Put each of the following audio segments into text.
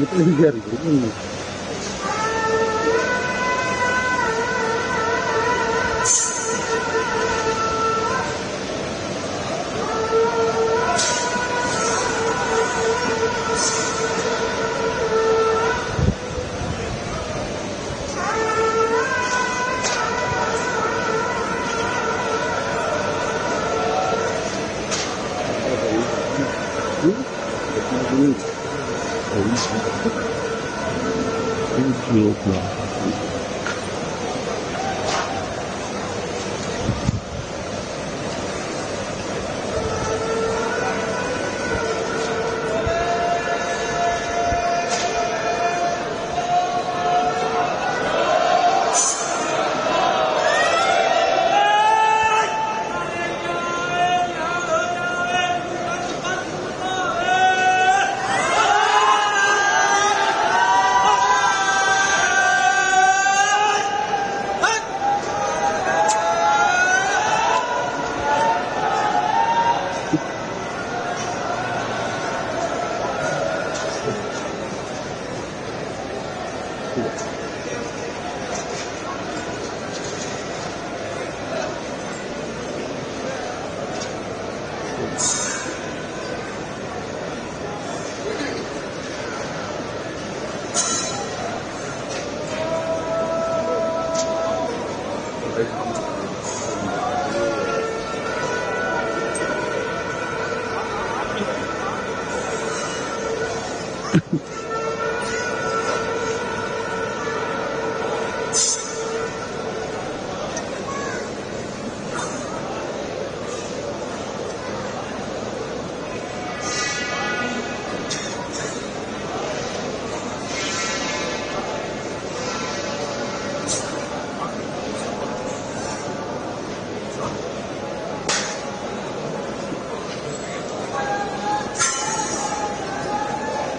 കിട്ടുന്നില്ല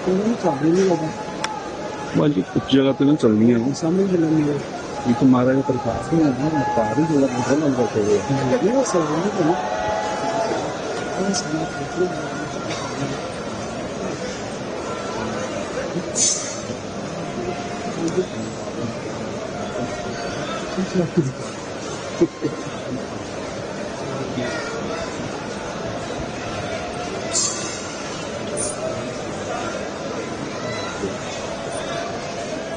ਨਹੀਂ ਚੱਲਦੀ ਨਹੀਂ ਲੱਗਾ ਬਾਜੀ ਕੁਝ ਜਗ੍ਹਾ ਤੇ ਨਾ ਚੱਲਣੀ ਹੈ ਸਮਝ ਲੈਣੀ ਹੈ ये तो महाराज प्रकाश में है ना सारी जगह बहुत लग जाते हैं लगे वो सब नहीं तो Thank you.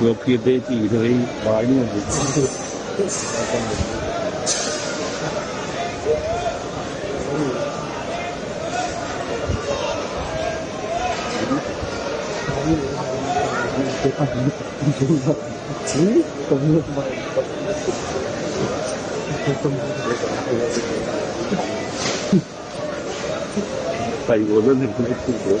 Propriété chỉ thấy nói như là cái phần vui vật chí công nghiệp mà phải của dân thì cũng không được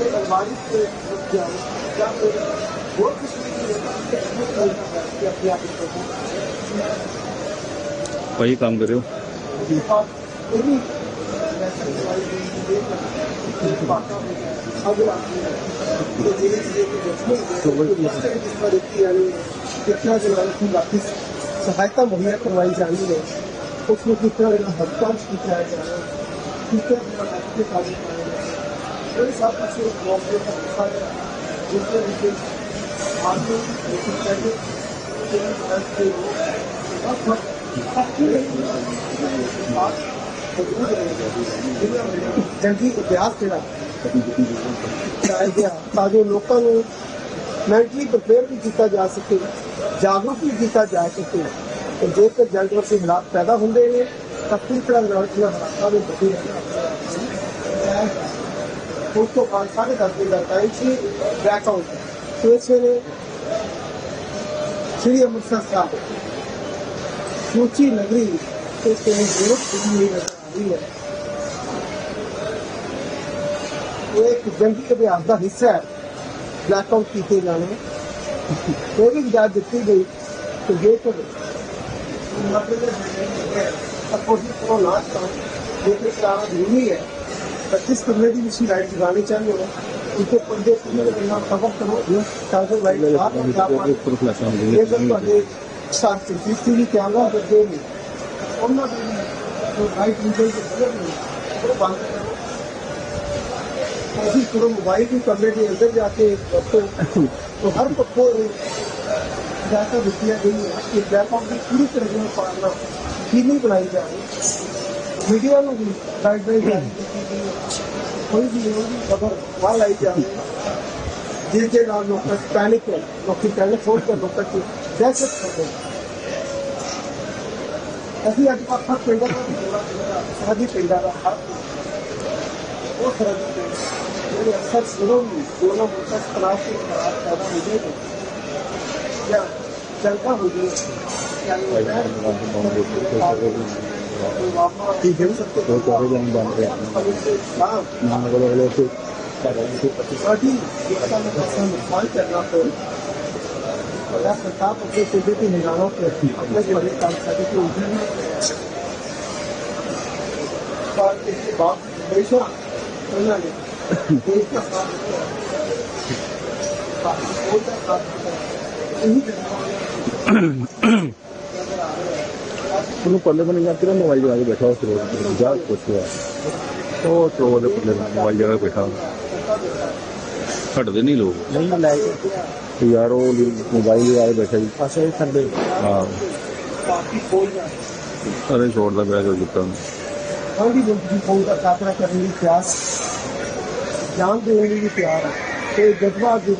से अलमारी से क्या वो कुछ वही काम कर रहे हो तो सहायता मुहैया करवाई जा रही है उसको कितना हस्ताक्षर किया जा रहा है, कितना कई साल पीछे मौके का हिस्सा है जिसके नीचे आदमी विशेष के लोग जबकि इतिहास केला ताकि लोगों को मैंटली प्रिपेयर भी किया जा सके, जागरूक भी किया जा सके जेकर जेकर जलवर्षी हालात पैदा होंगे तो किस तरह लड़कियों हालातों में बची खुद तो पाँच साढ़े दस दिन का टाइम से ब्लैकआउट फिर श्री अमृतसर साहब सूची नगरी से ट्रेन जो खुली नज़र एक जंगी अभ्यास का हिस्सा है ब्लैकआउट किए जाने तो भी इजाज़त दी गई तो जेकर मतलब तो अपोजिट को ना चाहूँ जेकर चलाना ज़रूरी है। तो किस कमरे की दूसरी लाइट जगानी चाहिए हो उनके पर्दे खुले करना कवर करो ताकि लाइट बाहर ना जा पाए ਉੱਪਰ ਫਲੈਸ਼ਾਂ ਇਹ ਜਦ ਤੁਹਾਡੇ ਸਾਥ ਸੀਸੀਟੀਵੀ ਕੈਮਰਾ ਲੱਗੇ ਨੇ ਉਹਨਾਂ ਦੇ ਵੀ ਜੋ ਰਾਈਟ ਵਿੰਡੋ ਦੇ ਬਗਲ ਨੇ ਉਹ ਬੰਦ ਕਰੋ ਅਸੀਂ ਕਰੋ ਮੋਬਾਈਲ ਦੀ ਕਮਰੇ ਦੇ ਅੰਦਰ ਜਾ ਕੇ ਵਰਤੋ तो हर पक्को डाटा दिया गई है कि ब्लैकआउट की पूरी तरह से पालना यकीनी बनाई जा रही है मीडिया में भी गाइडलाइन जारी ਕੋਈ ਵੀ ਇਹੋ ਜਿਹੀ ਖਬਰ ਵਾਹ ਲਾਈ ਜਾਵੇ ਜਿਸ ਦੇ ਨਾਲ ਲੋਕਾਂ 'ਚ ਪੈਨਿਕ ਹੈ ਲੋਕੀ ਪੈਨਿਕ ਹੋ ਕੇ ਲੋਕਾਂ 'ਚ ਦਹਿਸ਼ਤ ਕਰਦੇ ਅਸੀਂ ਅੱਜ ਪਾਪਾ ਪਿੰਡਾਂ ਦਾ ਸਰਹੱਦੀ ਪਿੰਡਾਂ ਦਾ ਹਰ ਉਹ ਸਰਹੱਦੀ ਪਿੰਡ ਜਿਹੜੇ ਅਕਸਰ ਸੁਣੋ ਵੀ ਦੋਨਾਂ ਮੁਲਕਾਂ 'ਚ ਤਨਾਸ਼ ਦੀ ਖਰਾਬ ਪੈਦਾ ਹੋ ਗਈ ਹੈ ਜਾਂ ਚੰਗਾ ਹੋ ਗਈ ਜਾਂ ठीक है तो कॉलेज हम बंद कर नाम वगैरह वगैरह से बड़ा प्रताप अपने सूबे की निगाहों के अपने बड़े कामकाजी के उठे हैं और इसके बाद हमेशा देश का साथ देता है इन्हीं ਉਹਨੂੰ ਕੋਲੇ ਬਣ ਜਾ ਕੇ ਮੋਬਾਈਲ ਜਗਾ ਕੇ ਬੈਠਾ ਉਸ ਰੋਡ ਤੇ ਜਾ ਕੁਛ ਹੋਇਆ ਉਹ ਚੋਰ ਦੇ ਕੋਲੇ ਮੋਬਾਈਲ ਜਗਾ ਕੇ ਬੈਠਾ ਹਟਦੇ ਨਹੀਂ ਲੋਕ ਨਹੀਂ ਲੈ ਕੇ ਯਾਰ ਉਹ ਮੋਬਾਈਲ ਜਗਾ ਕੇ ਬੈਠਾ ਜੀ ਅਸੇ ਥੱਲੇ ਹਾਂ ਅਰੇ ਛੋੜ ਦਾ ਬੈਗ ਦਿੱਤਾ ਹਾਂਜੀ ਜੀ ਫੋਨ ਦਾ ਸਾਥਰਾ ਕਰਨ ਦੀ ਪਿਆਸ ਜਾਨ ਦੇਣ ਲਈ ਵੀ ਪਿਆਰ ਹੈ ਤੇ ਜਜ਼ਬਾ ਵੀ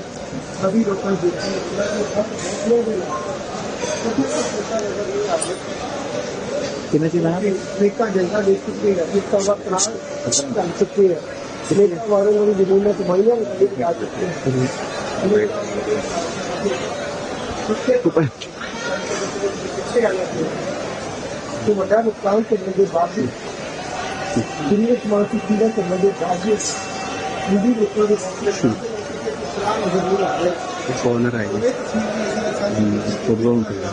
ਸਭੀ ਲੋਕਾਂ ਦੇ ਵਿੱਚ कितने चीज़ है इसका जैसा तो देख सकते हैं। इसका वक्त ना जान सकते हैं। लेकिन हमारे लोग ज़मीन में तुम्हारी ना देख सकते हैं। तो बड़ा नुकसान करने के बाद भी दिल्ली कुमार की पीड़ा करने के बाद भी हिंदी लोगों के हम्म। कॉर्नर आएगा। हम्म। हम्म। प्रॉब्लम करेगा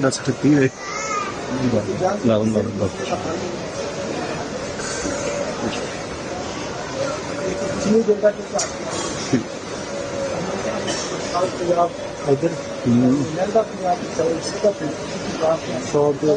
That's the TV. No, no, no. इधर सौ दो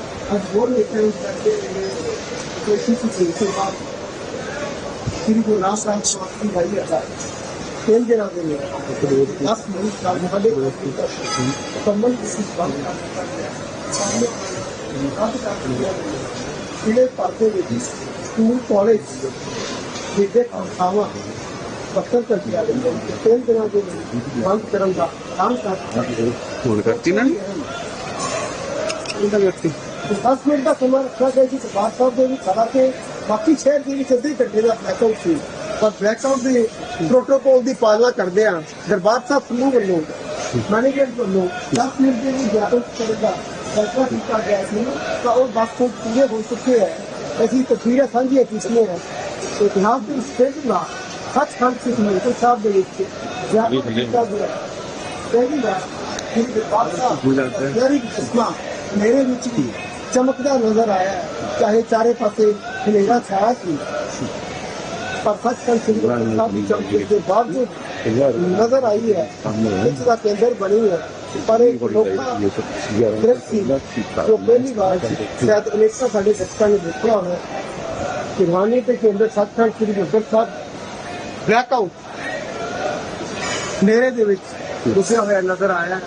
आज बोर्ड में इतने करके कृषि की चिंता बात। फिर वो ना साइंस शॉट की भाई आता खेल के रहते हैं। दस मिनट का मुहले मुकम्मल किसी बात का किले पढ़ते हुए स्कूल कॉलेज विद्युत संस्थावा पत्थर कर दिया खेल के रहते हैं। बंद करूँगा काम का तीन व्यक्ति। ਤੇ 10 ਮਿੰਟ ਦਾ ਸਮਾਂ ਰੱਖਿਆ ਗਿਆ ਜੀ ਸਰਕਾਰ ਸਾਹਿਬ ਦੇ ਵਿੱਚ ਹਾਲਾਂਕਿ ਬਾਕੀ ਸ਼ਹਿਰ ਦੇ ਵਿੱਚ ਅੱਧੇ ਘੰਟੇ ਦਾ ਬਲੈਕਆਊਟ ਸੀ। ਪਰ ਬਲੈਕਆਊਟ ਦੇ ਪ੍ਰੋਟੋਕੋਲ ਦੀ ਪਾਲਣਾ ਕਰਦੇ ਆ ਦਰਬਾਰ ਸਾਹਿਬ ਸਮੂਹ ਵੱਲੋਂ ਮੈਨੇਜਮੈਂਟ ਵੱਲੋਂ 10 ਮਿੰਟ ਦੇ ਵਿੱਚ ਜਾਗਰੂਕ ਕਰੇਗਾ ਫੈਸਲਾ ਕੀਤਾ ਗਿਆ ਸੀ। ਤਾਂ ਉਹ ਬਸ ਤੋਂ ਪੂਰੇ ਹੋ ਚੁੱਕੇ ਹੈ। ਅਸੀਂ ਤਸਵੀਰਾਂ ਸਾਂਝੀਆਂ ਕੀਤੀਆਂ ਹੈ। ਇਤਿਹਾਸ ਦੇ ਸਟੇਜ ਨਾਲ ਸੱਚਖੰਡ ਸਿੱਖ ਮੇਟਰ ਸਾਹਿਬ ਦੇ ਵਿੱਚ ਜਾਗਰੂਕ ਕੀਤਾ ਗਿਆ। ਪਹਿਲੀ ਵਾਰ ਕਿ ਦਰਬਾਰ ਸਾਹਿਬ ਮੇਰੇ ਵਿੱਚ ਦੀ ਚਮਕਦਾ ਨਜ਼ਰ ਆਇਆ। ਚਾਹੇ ਚਾਰੇ ਪਾਸੇ ਹਨੇਰਾ ਛਾਇਆ ਸੀ। ਪਰ ਸੱਚਖੰਡ ਸ੍ਰੀ ਗੁਰੂ ਸਾਹਿਬ ਚਮਕੇ ਨਜ਼ਰ ਆਈ ਹੈ। ਇਸ ਦਾ ਕੇਂਦਰ ਬਣੀ ਹੈ। ਪਰ ਇਹ ਲੋਕਾਂ ਦ੍ਰਿਸ਼ਟੀ ਜੋ ਪਹਿਲੀ ਵਾਰ ਸ਼ਾਇਦ ਅਨੇਕਾਂ ਸਾਡੇ ਦਰਸ਼ਕਾਂ ਨੇ ਦੇਖਿਆ ਹੋਣਾ। ਕਿਰਵਾਨੀ ਤੇ ਕੇਂਦਰ ਸੱਚਖੰਡ ਸ੍ਰੀ ਗੁਰੂ ਸਾਹਿਬ ਬਲੈਕ ਆਊਟ ਨੇਰੇ ਦੇ ਵਿੱਚ ਗੁੱਸਿਆ ਹੋਇਆ ਨਜ਼ਰ ਆਇਆ।